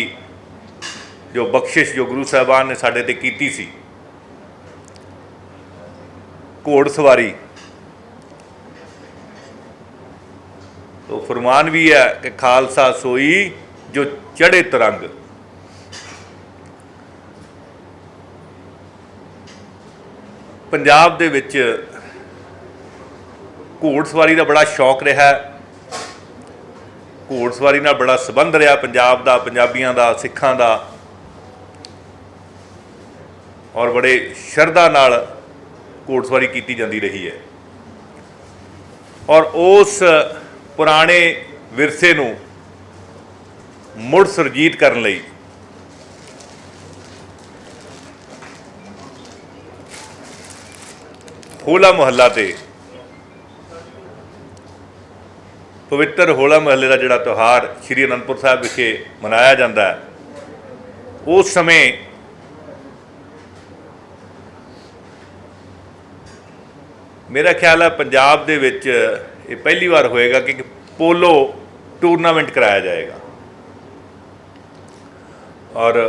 ਜੋ ਬਖਸ਼ਿਸ਼ ਜੋ ਗੁਰੂ ਸਾਹਿਬਾਨ ਨੇ ਸਾਡੇ ਤੇ ਕੀਤੀ ਸੀ। ਘੋੜ ਸਵਾਰੀ। ਤੋ ਫਰਮਾਨ ਵੀ ਹੈ ਕਿ ਖਾਲਸਾ ਸੋਈ ਜੋ ਚੜੇ ਤਰੰਗ। ਪੰਜਾਬ ਦੇ ਵਿੱਚ ਘੋੜ ਸਵਾਰੀ ਦਾ ਬੜਾ ਸ਼ੌਕ ਰਿਹਾ। ਹੈ। ਘੋੜਸਵਾਰੀ ਨਾਲ ਬੜਾ ਸਬੰਧ ਰਿਹਾ ਪੰਜਾਬ ਦਾ, ਪੰਜਾਬੀਆਂ ਦਾ, ਸਿੱਖਾਂ ਦਾ। ਔਰ ਬੜੇ ਸ਼ਰਧਾ ਨਾਲ ਘੋੜਸਵਾਰੀ ਕੀਤੀ ਜਾਂਦੀ ਰਹੀ ਹੈ। ਔਰ ਉਸ ਪੁਰਾਣੇ ਵਿਰਸੇ ਨੂੰ ਮੁੜ ਸੁਰਜੀਤ ਕਰਨ ਲਈ ਹੋਲਾ ਮੁਹੱਲਾ ਤੇ ਪਵਿੱਤਰ ਹੋਲਾ ਮਹੱਲੇ ਦਾ ਜਿਹੜਾ ਤਿਉਹਾਰ ਸ੍ਰੀ ਅਨੰਦਪੁਰ ਸਾਹਿਬ ਵਿਖੇ ਮਨਾਇਆ ਜਾਂਦਾ ਹੈ, ਉਸ ਸਮੇਂ ਮੇਰਾ ਖਿਆਲ ਹੈ ਪੰਜਾਬ ਦੇ ਵਿੱਚ ਇਹ ਪਹਿਲੀ ਵਾਰ ਹੋਏਗਾ ਕਿ ਪੋਲੋ ਟੂਰਨਾਮੈਂਟ ਕਰਾਇਆ ਜਾਏਗਾ। ਔਰ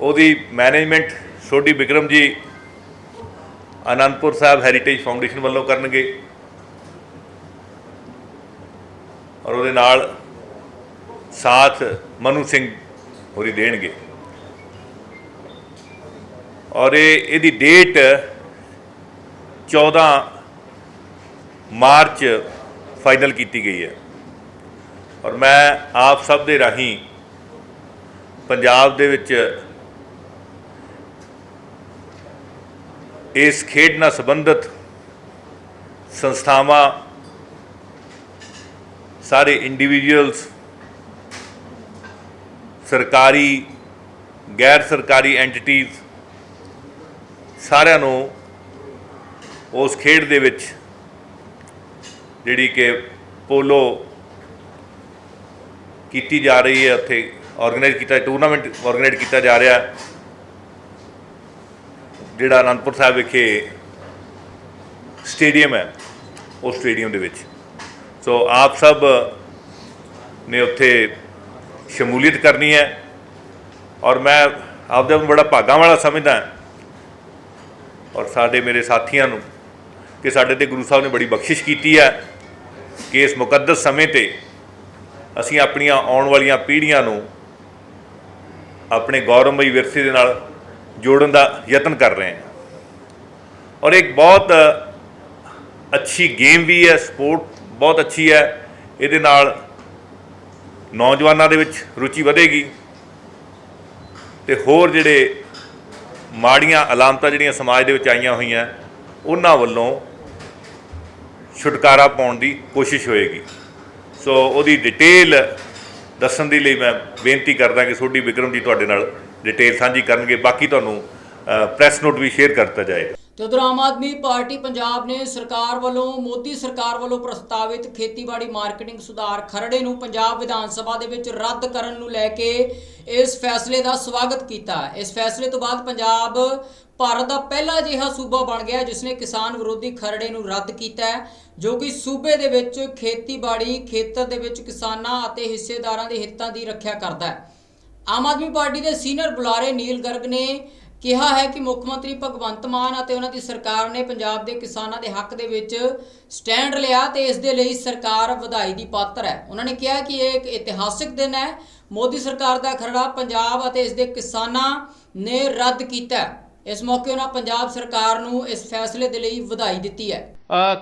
ਉਹਦੀ ਮੈਨੇਜਮੈਂਟ ਸੋਢੀ ਵਿਕਰਮ ਜੀ ਆਨੰਦਪੁਰ ਸਾਹਿਬ ਹੈਰੀਟੇਜ ਫਾਊਂਡੇਸ਼ਨ ਵੱਲੋਂ ਕਰਨਗੇ। ਔਰ ਉਹਦੇ ਨਾਲ ਸਾਥ ਮਨੂ ਸਿੰਘ ਹੋਰੀ ਦੇਣਗੇ। ਔਰ ਇਹ ਇਹਦੀ ਡੇਟ 14 ਮਾਰਚ ਫਾਈਨਲ ਕੀਤੀ ਗਈ ਹੈ। ਔਰ ਮੈਂ ਆਪ ਸਭ ਦੇ ਰਾਹੀਂ ਪੰਜਾਬ ਦੇ ਵਿੱਚ ਇਸ ਖੇਡ ਨਾਲ ਸੰਬੰਧਿਤ ਸੰਸਥਾਵਾਂ, ਸਾਰੇ ਇੰਡੀਵਿਜੂਅਲਸ ਸਰਕਾਰੀ, ਗੈਰ ਸਰਕਾਰੀ ਐਂਟੀਟੀਜ਼ ਸਾਰਿਆਂ ਨੂੰ ਉਸ ਖੇਡ ਦੇ ਵਿੱਚ ਜਿਹੜੀ ਕਿ ਪੋਲੋ ਕੀਤੀ ਜਾ ਰਹੀ ਹੈ, ਉੱਥੇ ਆਰਗੇਨਾਈਜ਼ ਕੀਤਾ ਟੂਰਨਾਮੈਂਟ ਆਰਗੇਨਾਈਜ਼ ਕੀਤਾ ਜਾ ਰਿਹਾ। ਜਿਹੜਾ ਅਨੰਦਪੁਰ ਸਾਹਿਬ ਵਿਖੇ ਸਟੇਡੀਅਮ ਹੈ, ਉਸ ਸਟੇਡੀਅਮ ਦੇ ਵਿੱਚ। ਸੋ ਆਪ ਸਭ ਨੇ ਉੱਥੇ ਸ਼ਮੂਲੀਅਤ ਕਰਨੀ ਹੈ। ਔਰ ਮੈਂ ਆਪਦੇ ਆਪ ਨੂੰ ਬੜਾ ਭਾਗਾਂ ਵਾਲਾ ਸਮਝਦਾ ਹਾਂ। ਔਰ ਸਾਡੇ ਮੇਰੇ ਸਾਥੀਆਂ ਨੂੰ ਕਿ ਸਾਡੇ ਤੇ ਗੁਰੂ ਸਾਹਿਬ ਨੇ ਬੜੀ ਬਖਸ਼ਿਸ਼ ਕੀਤੀ ਹੈ ਕਿ ਇਸ ਮੁਕੱਦਸ ਸਮੇਂ ਤੇ ਅਸੀਂ ਆਪਣੀਆਂ ਆਉਣ ਵਾਲੀਆਂ ਪੀੜ੍ਹੀਆਂ ਨੂੰ ਆਪਣੇ ਗੌਰਵਮਈ ਵਿਰਸੇ ਦੇ ਨਾਲ ਜੋੜਨ ਦਾ ਯਤਨ ਕਰ ਰਹੇ ਹਾਂ। ਔਰ ਇੱਕ ਬਹੁਤ ਅੱਛੀ ਗੇਮ ਵੀ ਹੈ, ਸਪੋਰਟ ਬਹੁਤ ਅੱਛੀ ਹੈ। ਇਹਦੇ ਨਾਲ ਨੌਜਵਾਨਾਂ ਦੇ ਵਿੱਚ ਰੁਚੀ ਵਧੇਗੀ ਤੇ ਹੋਰ ਜਿਹੜੇ ਮਾੜੀਆਂ ਅਲਾਮਤਾਂ ਜਿਹੜੀਆਂ ਸਮਾਜ ਦੇ ਵਿੱਚ ਆਈਆਂ ਹੋਈਆਂ, ਉਹਨਾਂ ਵੱਲੋਂ ਛੁਟਕਾਰਾ ਪਾਉਣ ਦੀ ਕੋਸ਼ਿਸ਼ ਹੋਏਗੀ। ਸੋ ਉਹਦੀ ਡਿਟੇਲ ਦੱਸਣ ਦੇ ਲਈ ਮੈਂ ਬੇਨਤੀ ਕਰਦਾ ਕਿ ਸੋਢੀ ਵਿਕਰਮ ਜੀ ਤੁਹਾਡੇ ਨਾਲ ਡਿਟੇਲ ਸਾਂਝੀ ਕਰਨਗੇ। ਬਾਕੀ ਤੁਹਾਨੂੰ ਪ੍ਰੈਸ ਨੋਟ ਵੀ ਸ਼ੇਅਰ ਕਰਤਾ ਜਾਏਗਾ। ਤੇ ਉਧਰ ਆਮ ਆਦਮੀ ਪਾਰਟੀ ਪੰਜਾਬ ਨੇ ਸਰਕਾਰ ਵੱਲੋਂ, ਮੋਦੀ ਸਰਕਾਰ ਵੱਲੋਂ ਪ੍ਰਸਤਾਵਿਤ ਖੇਤੀਬਾੜੀ ਮਾਰਕੀਟਿੰਗ ਸੁਧਾਰ ਖਰੜੇ ਨੂੰ ਪੰਜਾਬ ਵਿਧਾਨ ਸਭਾ ਦੇ ਵਿੱਚ ਰੱਦ ਕਰਨ ਨੂੰ ਲੈ ਕੇ ਇਸ ਫੈਸਲੇ ਦਾ ਸਵਾਗਤ ਕੀਤਾ। ਇਸ ਫੈਸਲੇ ਤੋਂ ਬਾਅਦ ਪੰਜਾਬ ਭਾਰਤ ਦਾ ਪਹਿਲਾ ਅਜਿਹਾ ਸੂਬਾ ਬਣ ਗਿਆ ਜਿਸ ਨੇ ਕਿਸਾਨ ਵਿਰੋਧੀ ਖਰੜੇ ਨੂੰ ਰੱਦ ਕੀਤਾ ਹੈ, ਜੋ ਕਿ ਸੂਬੇ ਦੇ ਵਿੱਚ ਖੇਤੀਬਾੜੀ ਖੇਤਰ ਦੇ ਵਿੱਚ ਕਿਸਾਨਾਂ ਅਤੇ ਹਿੱਸੇਦਾਰਾਂ ਦੇ ਹਿੱਤਾਂ ਦੀ ਰੱਖਿਆ ਕਰਦਾ ਹੈ। ਆਮ ਆਦਮੀ ਪਾਰਟੀ ਦੇ ਸੀਨੀਅਰ ਬੁਲਾਰੇ ਨੀਲ ਗਰਗ ਨੇ ਕਿਹਾ ਹੈ ਕਿ ਮੁੱਖ ਮੰਤਰੀ ਭਗਵੰਤ ਮਾਨ ਅਤੇ ਉਹਨਾਂ ਦੀ ਸਰਕਾਰ ਨੇ ਪੰਜਾਬ ਦੇ ਕਿਸਾਨਾਂ ਦੇ ਹੱਕ ਦੇ ਵਿੱਚ ਸਟੈਂਡ ਲਿਆ ਤੇ ਇਸ ਦੇ ਲਈ ਸਰਕਾਰ ਵਧਾਈ ਦੀ ਪਾਤਰ ਹੈ। ਉਹਨਾਂ ਨੇ ਕਿਹਾ ਕਿ ਇਹ ਇੱਕ ਇਤਿਹਾਸਿਕ ਦਿਨ ਹੈ। ਮੋਦੀ ਸਰਕਾਰ ਦਾ ਖਰੜਾ ਪੰਜਾਬ ਅਤੇ ਇਸ ਦੇ ਕਿਸਾਨਾਂ ਨੇ ਰੱਦ ਕੀਤਾ ਇਸ ਮੌਕੇ ਉਹਨਾਂ ਪੰਜਾਬ ਸਰਕਾਰ ਨੂੰ ਇਸ ਫੈਸਲੇ ਦੇ ਲਈ ਵਧਾਈ ਦਿੱਤੀ ਹੈ।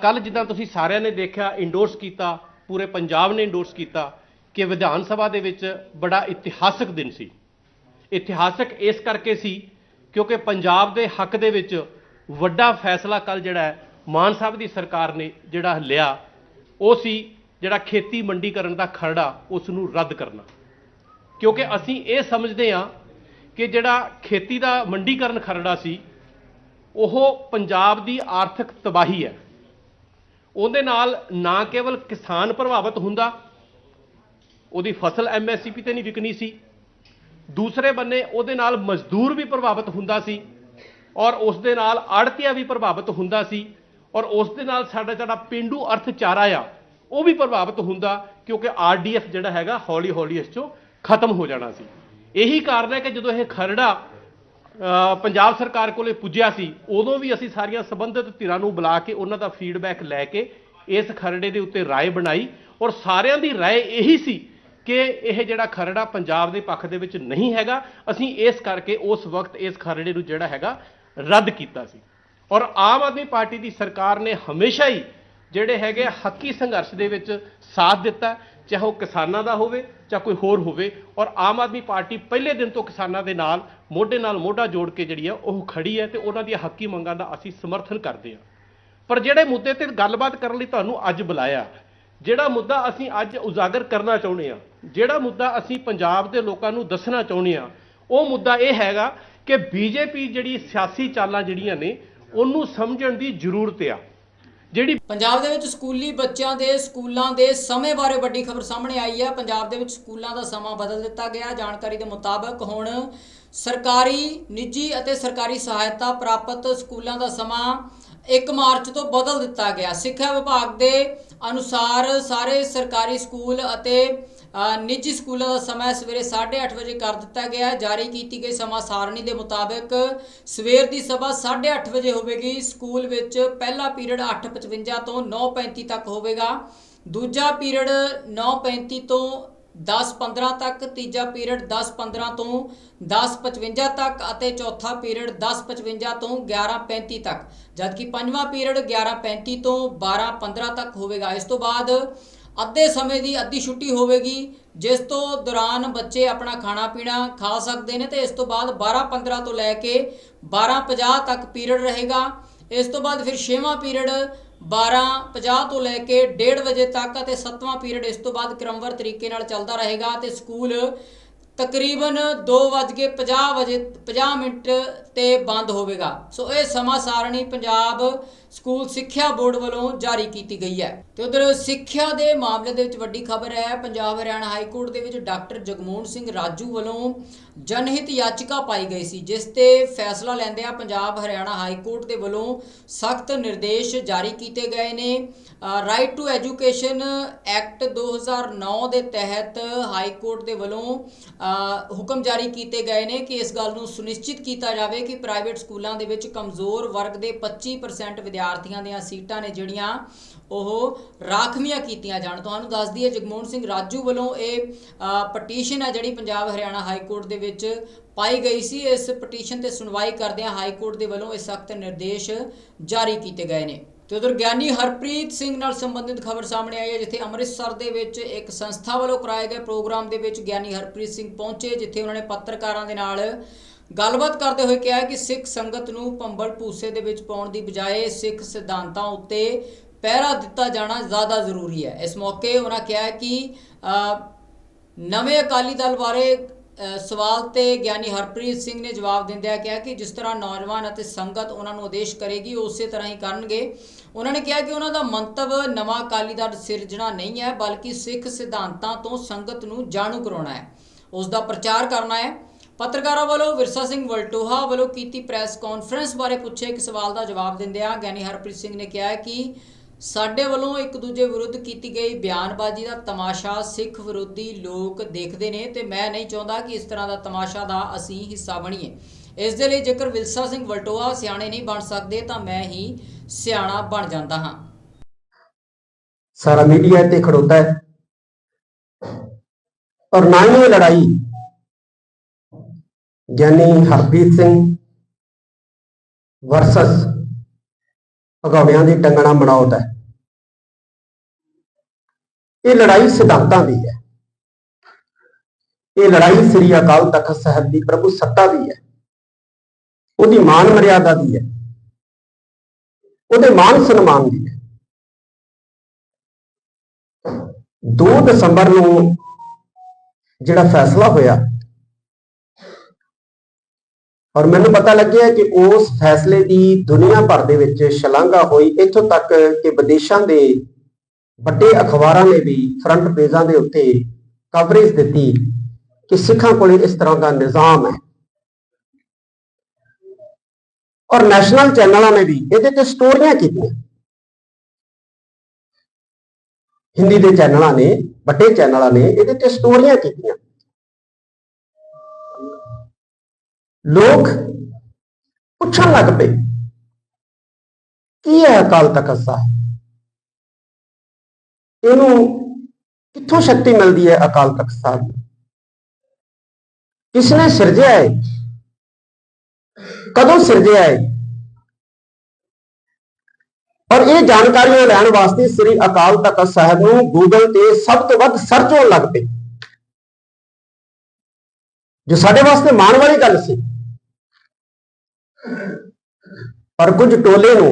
ਕੱਲ ਜਿੱਦਾਂ ਤੁਸੀਂ ਸਾਰਿਆਂ ਨੇ ਦੇਖਿਆ ਇੰਡੋਰਸ ਕੀਤਾ, ਪੂਰੇ ਪੰਜਾਬ ਨੇ ਇੰਡੋਰਸ ਕੀਤਾ ਕਿ ਵਿਧਾਨ ਸਭਾ ਦੇ ਵਿੱਚ ਬੜਾ ਇਤਿਹਾਸਕ ਦਿਨ ਸੀ। ਇਤਿਹਾਸਕ ਇਸ ਕਰਕੇ ਸੀ ਕਿਉਂਕਿ ਪੰਜਾਬ ਦੇ ਹੱਕ ਦੇ ਵਿੱਚ ਵੱਡਾ ਫੈਸਲਾ ਕੱਲ ਜਿਹੜਾ ਮਾਨ ਸਾਹਿਬ ਦੀ ਸਰਕਾਰ ਨੇ ਜਿਹੜਾ ਲਿਆ, ਉਹ ਸੀ ਜਿਹੜਾ ਖੇਤੀ ਮੰਡੀਕਰਨ ਦਾ ਖਰੜਾ, ਉਸ ਨੂੰ ਰੱਦ ਕਰਨਾ। ਕਿਉਂਕਿ ਅਸੀਂ ਇਹ ਸਮਝਦੇ ਹਾਂ ਕਿ ਜਿਹੜਾ ਖੇਤੀ ਦਾ ਮੰਡੀਕਰਨ ਖਰੜਾ ਸੀ, ਉਹ ਪੰਜਾਬ ਦੀ ਆਰਥਿਕ ਤਬਾਹੀ ਹੈ। ਉਹਦੇ ਨਾਲ ਨਾ ਕੇਵਲ ਕਿਸਾਨ ਪ੍ਰਭਾਵਿਤ ਹੁੰਦਾ, ਉਹਦੀ ਫਸਲ ਐਮਐਸਪੀ ਤੇ ਨਹੀਂ ਵਿਕਣੀ ਸੀ ਦੂਸਰੇ ਬੰਨੇ ਉਹਦੇ ਨਾਲ ਮਜ਼ਦੂਰ ਵੀ ਪ੍ਰਭਾਵਿਤ ਹੁੰਦਾ ਸੀ ਔਰ ਉਸ ਦੇ ਨਾਲ ਆੜਤੀਆ ਵੀ ਪ੍ਰਭਾਵਿਤ ਹੁੰਦਾ ਸੀ ਔਰ ਉਸ ਦੇ ਨਾਲ ਸਾਡਾ ਜਿਹੜਾ ਪਿੰਡੂ ਅਰਥਚਾਰਾ ਆ, ਉਹ ਵੀ ਪ੍ਰਭਾਵਿਤ ਹੁੰਦਾ ਕਿਉਂਕਿ ਆਰਡੀਐਫ ਜਿਹੜਾ ਹੈਗਾ ਹੌਲੀ ਹੌਲੀ ਇਸ ਚੋਂ ਖਤਮ ਹੋ ਜਾਣਾ ਸੀ। ਇਹੀ ਕਾਰਨ ਹੈ ਕਿ ਜਦੋਂ ਇਹ ਖਰੜਾ ਪੰਜਾਬ ਸਰਕਾਰ ਕੋਲੇ ਪੁੱਜਿਆ ਸੀ, ਉਦੋਂ ਵੀ ਅਸੀਂ ਸਾਰੀਆਂ ਸੰਬੰਧਿਤ ਧਿਰਾਂ ਨੂੰ ਬੁਲਾ ਕੇ ਉਹਨਾਂ ਦਾ ਫੀਡਬੈਕ ਲੈ ਕੇ ਇਸ ਖਰੜੇ ਦੇ ਉੱਤੇ ਰਾਏ ਬਣਾਈ ਔਰ ਸਾਰਿਆਂ ਦੀ ਰਾਏ ਇਹੀ ਸੀ ਕਿ ਇਹ ਜਿਹੜਾ ਖਰੜਾ ਪੰਜਾਬ ਦੇ ਪੱਖ ਦੇ ਵਿੱਚ ਨਹੀਂ ਹੈਗਾ, ਅਸੀਂ ਇਸ ਕਰਕੇ ਉਸ ਵਕਤ ਇਸ ਖਰੜੇ ਨੂੰ ਜਿਹੜਾ ਹੈਗਾ ਰੱਦ ਕੀਤਾ ਸੀ। ਔਰ ਆਮ ਆਦਮੀ ਪਾਰਟੀ ਦੀ ਸਰਕਾਰ ਨੇ ਹਮੇਸ਼ਾ ਹੀ ਜਿਹੜੇ ਹੈਗੇ ਹੱਕੀ ਸੰਘਰਸ਼ ਦੇ ਵਿੱਚ ਸਾਥ ਦਿੱਤਾ, ਚਾਹੇ ਉਹ ਕਿਸਾਨਾਂ ਦਾ ਹੋਵੇ ਜਾਂ ਕੋਈ ਹੋਰ ਹੋਵੇ। ਔਰ ਆਮ ਆਦਮੀ ਪਾਰਟੀ ਪਹਿਲੇ ਦਿਨ ਤੋਂ ਕਿਸਾਨਾਂ ਦੇ ਨਾਲ, ਮੋਢੇ ਨਾਲ ਮੋਢਾ ਜੋੜ ਕੇ ਜਿਹੜੀ ਆ, ਉਹ ਖੜੀ ਹੈ ਤੇ ਉਹਨਾਂ ਦੀਆਂ ਹੱਕੀ ਮੰਗਾਂ ਦਾ ਅਸੀਂ ਸਮਰਥਨ ਕਰਦੇ ਹਾਂ। ਪਰ ਜਿਹੜੇ ਮੁੱਦੇ ਤੇ ਗੱਲਬਾਤ ਕਰਨ ਲਈ ਤੁਹਾਨੂੰ ਅੱਜ ਬੁਲਾਇਆ, ਜਿਹੜਾ ਮੁੱਦਾ ਅਸੀਂ ਅੱਜ ਉਜਾਗਰ ਕਰਨਾ ਚਾਹੁੰਦੇ ਹਾਂ ਜਿਹੜਾ ਮੁੱਦਾ ਅਸੀਂ ਪੰਜਾਬ ਦੇ ਲੋਕਾਂ ਨੂੰ ਦੱਸਣਾ ਚਾਹੁੰਦੇ ਹਾਂ, ਉਹ ਮੁੱਦਾ ਇਹ ਹੈਗਾ ਕਿ ਬੀਜੇਪੀ ਜਿਹੜੀ ਸਿਆਸੀ ਚਾਲਾਂ ਜਿਹੜੀਆਂ ਨੇ, ਉਹਨੂੰ ਸਮਝਣ ਦੀ ਜ਼ਰੂਰਤ ਆ। ਜਿਹੜੀ ਪੰਜਾਬ ਦੇ ਵਿੱਚ ਸਕੂਲੀ ਬੱਚਿਆਂ ਦੇ, ਸਕੂਲਾਂ ਦੇ ਸਮੇਂ ਬਾਰੇ ਵੱਡੀ ਖਬਰ ਸਾਹਮਣੇ ਆਈ ਹੈ। ਪੰਜਾਬ ਦੇ ਵਿੱਚ ਸਕੂਲਾਂ ਦਾ ਸਮਾਂ ਬਦਲ ਦਿੱਤਾ ਗਿਆ। ਜਾਣਕਾਰੀ ਦੇ ਮੁਤਾਬਕ ਹੁਣ ਸਰਕਾਰੀ, ਨਿੱਜੀ ਅਤੇ ਸਰਕਾਰੀ ਸਹਾਇਤਾ ਪ੍ਰਾਪਤ ਸਕੂਲਾਂ ਦਾ ਸਮਾਂ 1 ਮਾਰਚ ਤੋਂ ਬਦਲ ਦਿੱਤਾ ਗਿਆ। ਸਿੱਖਿਆ ਵਿਭਾਗ ਦੇ ਅਨੁਸਾਰ ਸਾਰੇ ਸਰਕਾਰੀ ਸਕੂਲ ਅਤੇ ਨਿੱਜੀ ਸਕੂਲਾਂ ਦਾ ਸਮਾਂ ਸਵੇਰੇ 8:30 ਵਜੇ ਕਰ ਦਿੱਤਾ ਗਿਆ। ਹੈ ਜਾਰੀ ਕੀਤੀ ਗਈ ਸਮਾਂ ਸਾਰਣੀ ਦੇ ਮੁਤਾਬਕ ਸਵੇਰ ਦੀ ਸਭਾ 8:30 ਵਜੇ ਹੋਵੇਗੀ। ਸਕੂਲ ਵਿੱਚ ਪਹਿਲਾ ਪੀਰੀਅਡ 8:55 ਤੋਂ 9:35 ਤੱਕ ਹੋਵੇਗਾ। ਦੂਜਾ ਪੀਰੀਅਡ 9:35 ਤੋਂ 10:15 ਤੱਕ, ਤੀਜਾ ਪੀਰੀਅਡ 10:15 ਤੋਂ 10:55 ਤੱਕ ਅਤੇ ਚੌਥਾ ਪੀਰੀਅਡ 10:55 ਤੋਂ 11:35 ਤੱਕ। ਜਦਕਿ ਪੰਜਵਾਂ ਪੀਰੀਅਡ 11:35 ਤੋਂ 12:15 ਤੱਕ ਹੋਵੇਗਾ। ਇਸ ਤੋਂ ਬਾਅਦ ਅੱਧੇ ਸਮੇਂ ਦੀ ਅੱਧੀ ਛੁੱਟੀ ਹੋਵੇਗੀ, ਜਿਸ ਤੋਂ ਦੌਰਾਨ ਬੱਚੇ ਆਪਣਾ ਖਾਣਾ ਪੀਣਾ ਖਾ ਸਕਦੇ ਨੇ ਤੇ ਇਸ ਤੋਂ ਬਾਅਦ 12:15 ਤੋਂ ਲੈ ਕੇ 12:50 ਤੱਕ ਪੀਰੀਅਡ ਰਹੇਗਾ। ਇਸ ਤੋਂ ਬਾਅਦ ਫਿਰ 6ਵਾਂ ਪੀਰੀਅਡ 12:50 ਤੋਂ ਲੈ ਕੇ 1:30 ਵਜੇ ਤੱਕ ਅਤੇ 7ਵਾਂ ਪੀਰੀਅਡ ਇਸ ਤੋਂ ਬਾਅਦ ਕ੍ਰਮਵਾਰ ਤਰੀਕੇ ਨਾਲ ਚੱਲਦਾ ਰਹੇਗਾ ਤੇ ਸਕੂਲ ਤਕਰੀਬਨ 2:50 ਵਜੇ 50 ਮਿੰਟ ਤੇ ਬੰਦ ਹੋਵੇਗਾ। ਸੋ ਇਹ ਸਮਾਂ ਸਾਰਣੀ ਪੰਜਾਬ ਸਕੂਲ ਸਿੱਖਿਆ ਬੋਰਡ ਵੱਲੋਂ ਜਾਰੀ ਕੀਤੀ ਗਈ ਹੈ। ਤੇ ਉਧਰ ਸਿੱਖਿਆ ਦੇ ਮਾਮਲੇ ਦੇ ਵਿੱਚ ਵੱਡੀ ਖਬਰ ਹੈ, ਪੰਜਾਬ ਹਰਿਆਣਾ ਹਾਈ ਕੋਰਟ ਦੇ ਵਿੱਚ ਡਾਕਟਰ ਜਗਮੋਹਨ ਸਿੰਘ ਰਾਜੂ ਵੱਲੋਂ ਜਨਹਿਤ ਯਾਚਿਕਾ ਪਾਈ ਗਈ ਸੀ, ਜਿਸ ਤੇ ਫੈਸਲਾ ਲੈਂਦਿਆਂ ਪੰਜਾਬ ਹਰਿਆਣਾ ਹਾਈ ਕੋਰਟ ਦੇ ਵੱਲੋਂ ਸਖਤ ਨਿਰਦੇਸ਼ ਜਾਰੀ ਕੀਤੇ ਗਏ ਨੇ। ਰਾਈਟ ਟੂ ਐਜੂਕੇਸ਼ਨ ਐਕਟ 2009 ਦੇ ਤਹਿਤ ਹਾਈ ਕੋਰਟ ਦੇ ਵੱਲੋਂ ਹੁਕਮ ਜਾਰੀ ਕੀਤੇ ਗਏ ਨੇ ਕਿ ਇਸ ਗੱਲ ਨੂੰ ਸੁਨਿਸ਼ਚਿਤ ਕੀਤਾ ਜਾਵੇ ਕਿ ਪ੍ਰਾਈਵੇਟ ਸਕੂਲਾਂ ਦੇ ਵਿੱਚ ਕਮਜ਼ੋਰ ਵਰਗ ਦੇ 25% ਵਿਦਿਆਰਥੀਆਂ ਦੀਆਂ ਸੀਟਾਂ ਨੇ ਜਿਹੜੀਆਂ ਉਹ ਰਾਖਵੀਆਂ ਕੀਤੀਆਂ ਜਾਣ। ਤੁਹਾਨੂੰ ਦੱਸ ਦਈਏ, ਜਗਮੋਹਨ ਸਿੰਘ ਰਾਜੂ ਵੱਲੋਂ ਇਹ ਪਟੀਸ਼ਨ ਹੈ ਜਿਹੜੀ ਪੰਜਾਬ ਹਰਿਆਣਾ ਹਾਈ ਕੋਰਟ ਦੇ ਵਿੱਚ ਪਾਈ ਗਈ ਸੀ। ਇਸ ਪਟੀਸ਼ਨ ਤੇ ਸੁਣਵਾਈ ਕਰਦਿਆਂ ਹਾਈ ਕੋਰਟ ਦੇ ਵੱਲੋਂ ਇਹ ਸਖਤ ਨਿਰਦੇਸ਼ ਜਾਰੀ ਕੀਤੇ ਗਏ ਨੇ। ਤੇ ਉਧਰ ਗਿਆਨੀ ਹਰਪ੍ਰੀਤ ਸਿੰਘ ਨਾਲ ਸੰਬੰਧਿਤ ਖਬਰ ਸਾਹਮਣੇ ਆਈ ਹੈ, ਜਿੱਥੇ ਅੰਮ੍ਰਿਤਸਰ ਦੇ ਵਿੱਚ ਇੱਕ ਸੰਸਥਾ ਵੱਲੋਂ ਕਰਾਏ ਗਏ ਪ੍ਰੋਗਰਾਮ ਦੇ ਵਿੱਚ ਗਿਆਨੀ ਹਰਪ੍ਰੀਤ ਸਿੰਘ ਪਹੁੰਚੇ, ਜਿੱਥੇ ਉਹਨਾਂ ਨੇ ਪੱਤਰਕਾਰਾਂ ਦੇ ਨਾਲ ਗੱਲਬਾਤ ਕਰਦੇ ਹੋਏ ਕਿਹਾ ਕਿ ਸਿੱਖ ਸੰਗਤ ਨੂੰ ਭੰਬਲ ਭੂਸੇ ਦੇ ਵਿੱਚ ਪਾਉਣ ਦੀ ਬਜਾਏ ਸਿੱਖ ਸਿਧਾਂਤਾਂ ਉੱਤੇ ਪਹਿਰਾ ਦਿੱਤਾ ਜਾਣਾ ਜ਼ਿਆਦਾ ਜ਼ਰੂਰੀ ਹੈ। ਇਸ ਮੌਕੇ ਉਹਨਾਂ ਕਿਹਾ ਕਿ ਨਵੇਂ ਅਕਾਲੀ ਦਲ ਬਾਰੇ ਸਵਾਲ ਤੇ ਗਿਆਨੀ ਹਰਪ੍ਰੀਤ ਸਿੰਘ ਨੇ ਜਵਾਬ ਦਿੰਦਿਆਂ ਕਿਹਾ ਕਿ ਜਿਸ ਤਰ੍ਹਾਂ ਨੌਜਵਾਨ ਅਤੇ ਸੰਗਤ ਉਹਨਾਂ ਨੂੰ ਆਦੇਸ਼ ਕਰੇਗੀ ਉਸੇ ਤਰ੍ਹਾਂ ਹੀ ਕਰਨਗੇ। ਉਹਨਾਂ ਨੇ ਕਿਹਾ ਕਿ ਉਹਨਾਂ ਦਾ ਮੰਤਵ ਨਵਾਂ ਅਕਾਲੀ ਦਲ ਸਿਰਜਣਾ ਨਹੀਂ ਹੈ, ਬਲਕਿ ਸਿੱਖ ਸਿਧਾਂਤਾਂ ਤੋਂ ਸੰਗਤ ਨੂੰ ਜਾਣੂ ਕਰਾਉਣਾ ਹੈ। ਉਸ ਦਾ ਪ੍ਰਚਾਰ ਕਰਨਾ ਹੈ। ਪੱਤਰਕਾਰਾਂ ਵੱਲੋਂ ਵਿਰਸਾ ਸਿੰਘ ਵਲਟੋਹਾ ਵੱਲੋਂ ਕੀਤੀ ਪ੍ਰੈਸ ਕਾਨਫਰੰਸ ਬਾਰੇ ਪੁੱਛੇ ਇੱਕ ਸਵਾਲ ਦਾ ਜਵਾਬ ਦਿੰਦਿਆਂ ਗਿਆਨੀ ਹਰਪ੍ਰੀਤ ਸਿੰਘ ਨੇ ਕਿਹਾ ਕਿ ਸਾਡੇ ਵੱਲੋਂ ਇੱਕ ਦੂਜੇ ਵਿਰੁੱਧ ਕੀਤੀ ਗਈ ਬਿਆਨਬਾਜ਼ੀ ਦਾ ਤਮਾਸ਼ਾ ਸਿੱਖ ਵਿਰੋਧੀ ਲੋਕ ਦੇਖਦੇ ਨੇ ਤੇ ਮੈਂ ਨਹੀਂ ਚਾਹੁੰਦਾ ਕਿ ਇਸ ਤਰ੍ਹਾਂ ਦਾ ਤਮਾਸ਼ਾ ਦਾ ਅਸੀਂ ਹਿੱਸਾ ਬਣੀਏ। ਇਸ ਦੇ ਲਈ ਜੇਕਰ ਵਿਰਸਾ ਸਿੰਘ ਵਲਟੋਹਾ ਸਿਆਣੇ ਨਹੀਂ ਬਣ ਸਕਦੇ ਤਾਂ ਮੈਂ ਹੀ ਸਿਆਣਾ ਬਣ ਜਾਂਦਾ ਹਾਂ। ਸਾਰਾ ਮੀਡੀਆ ਇੱਥੇ ਖੜੋਤਾ ਹੈ। ਔਰ ਨਾ ਹੀ ਲੜਾਈ ਗਿਆਨੀ ਹਰਪ੍ਰੀਤ ਸਿੰਘ ਵਰਸਸ ਭਗੌੜਿਆਂ ਦੀ ਟੰਗਣਾ ਮਨਾਉਤ ਹੈ। ਇਹ ਲੜਾਈ ਸਿਧਾਂਤਾਂ ਦੀ ਹੈ। ਇਹ ਲੜਾਈ ਸ੍ਰੀ ਅਕਾਲ ਤਖਤ ਸਾਹਿਬ ਦੀ ਪ੍ਰਭੂ ਸੱਤਾ ਦੀ ਹੈ। ਉਹਦੀ ਮਾਨ ਮਰਿਆਦਾ ਦੀ ਹੈ। ਉਹਦੇ ਮਾਨ ਸਨਮਾਨ ਦੀ ਹੈ। 2 ਦਸੰਬਰ ਨੂੰ ਜਿਹੜਾ ਫੈਸਲਾ ਹੋਇਆ ਔਰ ਮੈਨੂੰ ਪਤਾ ਲੱਗਿਆ ਕਿ ਉਸ ਫੈਸਲੇ ਦੀ ਦੁਨੀਆ ਭਰ ਦੇ ਵਿੱਚ ਸ਼ਲਾਘਾ ਹੋਈ, ਇੱਥੋਂ ਤੱਕ ਕਿ ਵਿਦੇਸ਼ਾਂ ਦੇ ਵੱਡੇ ਅਖਬਾਰਾਂ ਨੇ ਵੀ ਫਰੰਟ ਪੇਜਾਂ ਦੇ ਉੱਤੇ ਕਵਰੇਜ ਦਿੱਤੀ ਕਿ ਸਿੱਖਾਂ ਕੋਲੇ ਇਸ ਤਰ੍ਹਾਂ ਦਾ ਨਿਜ਼ਾਮ ਹੈ। ਔਰ ਨੈਸ਼ਨਲ ਚੈਨਲਾਂ ਨੇ ਵੀ ਇਹਦੇ ਤੇ ਸਟੋਰੀਆਂ ਕੀਤੀਆਂ। ਹਿੰਦੀ ਦੇ ਚੈਨਲਾਂ ਨੇ, ਵੱਡੇ ਚੈਨਲਾਂ ਨੇ ਇਹਦੇ ਤੇ ਸਟੋਰੀਆਂ ਕੀਤੀਆਂ। ਲੋਕ ਪੁੱਛਣ ਲੱਗ ਪਏ, ਕੀ ਹੈ ਅਕਾਲ ਤਖਤ ਸਾਹਿਬ? ਇਹਨੂੰ ਕਿੱਥੋਂ ਸ਼ਕਤੀ ਮਿਲਦੀ ਹੈ ਅਕਾਲ ਤਖਤ ਸਾਹਿਬ ਨੂੰ? ਕਿਸ ਨੇ ਸਿਰਜਿਆ ਹੈ? ਕਦੋਂ ਸਿਰਜਿਆ ਹੈ? ਔਰ ਇਹ ਜਾਣਕਾਰੀਆਂ ਲੈਣ ਵਾਸਤੇ ਸ੍ਰੀ ਅਕਾਲ ਤਖਤ ਸਾਹਿਬ ਨੂੰ ਗੂਗਲ ਤੇ ਸਭ ਤੋਂ ਵੱਧ ਸਰਚ ਹੋਣ ਲੱਗ ਪਈ ਜੋ ਸਾਡੇ ਵਾਸਤੇ ਮਾਣ ਵਾਲੀ ਗੱਲ ਸੀ। ਪਰ ਕੁਝ ਟੋਲੇ ਨੂੰ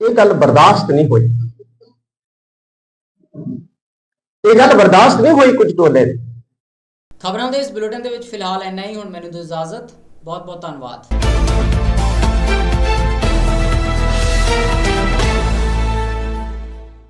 ਇਹ ਗੱਲ ਬਰਦਾਸ਼ਤ ਨਹੀਂ ਹੋਈ। ਇਹ ਗੱਲ ਬਰਦਾਸ਼ਤ ਨਹੀਂ ਹੋਈ ਕੁਝ ਟੋਲੇ ਨੇ ਖਬਰਾਂ ਦੇ ਇਸ ਬੁਲੇਟਿਨ ਦੇ ਵਿੱਚ ਫਿਲਹਾਲ ਇੰਨਾ ਹੀ। ਹੁਣ ਮੈਨੂੰ ਦਿਓ ਇਜਾਜ਼ਤ। ਬਹੁਤ ਬਹੁਤ ਧੰਨਵਾਦ।